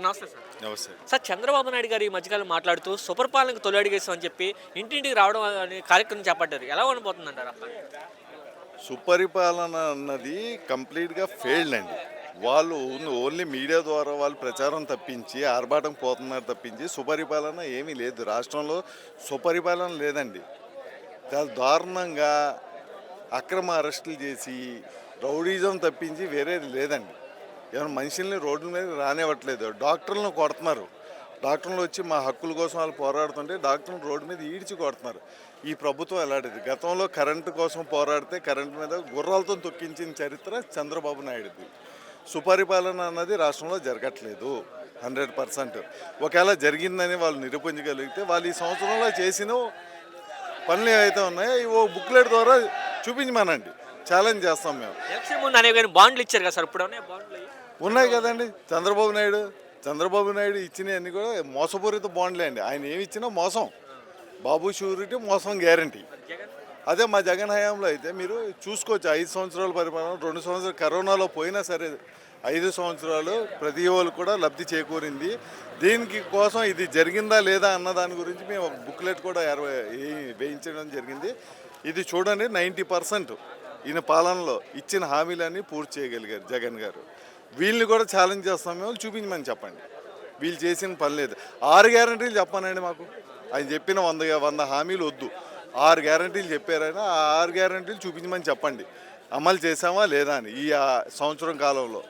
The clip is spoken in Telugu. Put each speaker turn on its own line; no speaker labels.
నమస్తే సార్.
నమస్తే.
సార్ చంద్రబాబు నాయుడు గారు ఈ మధ్యకాలం మాట్లాడుతూ సుపరిపాలనకు తొలి అడిగేస్తామని చెప్పి ఇంటింటికి రావడం అనే కార్యక్రమం చేపట్టారు. ఎలా ఉండబోతుంది అంటారు
సుపరిపాలన అన్నది కంప్లీట్గా ఫెయిల్డ్ అండి. వాళ్ళు ఓన్- ఓన్లీ మీడియా ద్వారా వాళ్ళు ప్రచారం తప్పించి ఆర్భాటం పోతున్నారు తప్పించి సుపరిపాలన ఏమీ లేదు. రాష్ట్రంలో సుపరిపాలన లేదండి. దారుణంగా అక్రమ అరెస్టులు చేసి రౌడీజం తప్పించి వేరేది లేదండి. ఏమైనా మనుషుల్ని రోడ్ల మీద రానివ్వట్లేదు. డాక్టర్లను కొడుతున్నారు. డాక్టర్లు వచ్చి మా హక్కుల కోసం వాళ్ళు పోరాడుతుంటే డాక్టర్లు రోడ్డు మీద ఈడ్చి కొడుతున్నారు. ఈ ప్రభుత్వం ఎలాంటిది? గతంలో కరెంటు కోసం పోరాడితే కరెంటు మీద గుర్రాలతో తొక్కించిన చరిత్ర చంద్రబాబు నాయుడుది. సుపరిపాలన అన్నది రాష్ట్రంలో జరగట్లేదు. Hundred percent. ఒకవేళ జరిగిందని వాళ్ళు నిరూపించగలిగితే వాళ్ళు ఈ సంవత్సరంలో చేసిన పనులు ఏవైతే ఉన్నాయో ఇవి ఓ బుక్లెట్ ద్వారా చూపించమనండి. ఛాలెంజ్ చేస్తాం మేము.
ఎలక్షన్ ముందు అనేవి కానీ బాండ్లు ఇచ్చారు కదా సార్? ఇప్పుడు ఉన్నాయి బాండ్లు అయ్యి?
ఉన్నాయి కదండి. చంద్రబాబు నాయుడు చంద్రబాబు నాయుడు ఇచ్చినవన్నీ కూడా మోసపూరిత బాండ్లే అండి. ఆయన ఏమి ఇచ్చినా మోసం. బాబు షూరిటీ మోసం గ్యారంటీ అదే మా జగన్ హయాంలో అయితే మీరు చూసుకోవచ్చు. ఐదు సంవత్సరాల పరిపాలన రెండు సంవత్సరాలు కరోనాలో పోయినా సరే ఐదు సంవత్సరాలు ప్రతి ఒళ్ళు కూడా లబ్ధి చేకూరింది. దీనికి కోసం ఇది జరిగిందా లేదా అన్న దాని గురించి మేము ఒక బుక్లెట్ కూడా వేయించడం జరిగింది. ఇది చూడండి నైంటీ పర్సెంట్. ఈయన పాలనలో ఇచ్చిన హామీలన్నీ పూర్తి చేయగలిగారు జగన్ గారు. వీళ్ళని కూడా ఛాలెంజ్ చేస్తాం మేము చూపించమని చెప్పండి. వీళ్ళు చేసిన పని లేదు. ఆరు గ్యారంటీలు చెప్పానండి మాకు. ఆయన చెప్పిన వంద వంద హామీలు వద్దు. ఆరు గ్యారంటీలు చెప్పారైనా ఆ ఆరు గ్యారంటీలు చూపించమని చెప్పండి. అమలు చేసామా లేదా అని ఈ సంవత్సరం కాలంలో.